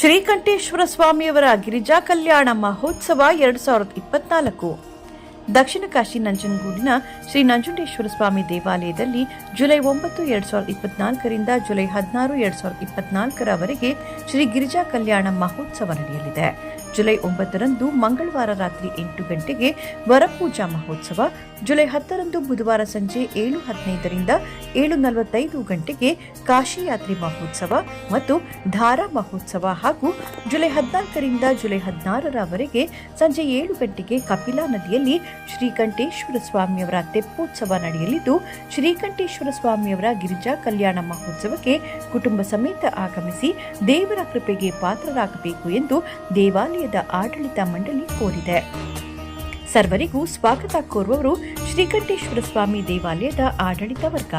ಶ್ರೀಕಂಠೇಶ್ವರ ಸ್ವಾಮಿಯವರ ಗಿರಿಜಾ ಕಲ್ಯಾಣ ಮಹೋತ್ಸವ ಎರಡ್ ಸಾವಿರದ ಇಪ್ಪತ್ನಾಲ್ಕು. ದಕ್ಷಿಣ ಕಾಶಿ ನಂಜನಗೂಡಿನ ಶ್ರೀ ನಂಜುಂಡೇಶ್ವರ ಸ್ವಾಮಿ ದೇವಾಲಯದಲ್ಲಿ ಜುಲೈ ಒಂಬತ್ತು, ಎರಡು ಸಾವಿರದ ಇಪ್ಪತ್ನಾಲ್ಕರಿಂದ ಜುಲೈ ಹದಿನಾರು, ಎರಡು ಸಾವಿರದ ಇಪ್ಪತ್ನಾಲ್ಕರವರೆಗೆ ಶ್ರೀ ಗಿರಿಜಾ ಕಲ್ಯಾಣ ಮಹೋತ್ಸವ ನಡೆಯಲಿದೆ. ಜುಲೈ ಒಂಬತ್ತರಂದು ಮಂಗಳವಾರ ರಾತ್ರಿ ಎಂಟು ಗಂಟೆಗೆ ವರಪೂಜಾ ಮಹೋತ್ಸವ, ಜುಲೈ ಹತ್ತರಂದು ಬುಧವಾರ ಸಂಜೆ ಏಳು ಹದಿನೈದರಿಂದ ಏಳು ನಲವತ್ತೈದು ಗಂಟೆಗೆ ಕಾಶಿ ಯಾತ್ರೆ ಮಹೋತ್ಸವ ಮತ್ತು ಧಾರಾ ಮಹೋತ್ಸವ ಹಾಗೂ ಜುಲೈ ಹದಿನಾಲ್ಕರಿಂದ ಜುಲೈ ಹದಿನಾರರವರೆಗೆ ಸಂಜೆ ಏಳು ಗಂಟೆಗೆ ಕಪಿಲಾ ನದಿಯಲ್ಲಿ ಶ್ರೀಕಂಠೇಶ್ವರ ಸ್ವಾಮಿಯವರ ತೆಪ್ಪೋತ್ಸವ ನಡೆಯಲಿದ್ದು, ಶ್ರೀಕಂಠೇಶ್ವರ ಸ್ವಾಮಿಯವರ ಗಿರಿಜಾ ಕಲ್ಯಾಣ ಮಹೋತ್ಸವಕ್ಕೆ ಕುಟುಂಬ ಸಮೇತ ಆಗಮಿಸಿ ದೇವರ ಕೃಪೆಗೆ ಪಾತ್ರರಾಗಬೇಕು ಎಂದು ದೇವಾಲಯದ ಆಡಳಿತ ಮಂಡಳಿ ಕೋರಿದೆ. ಸರ್ವರಿಗೂ ಸ್ವಾಗತ ಕೋರುವವರು ಶ್ರೀಕಂಠೇಶ್ವರ ಸ್ವಾಮಿ ದೇವಾಲಯದ ಆಡಳಿತ ವರ್ಗ.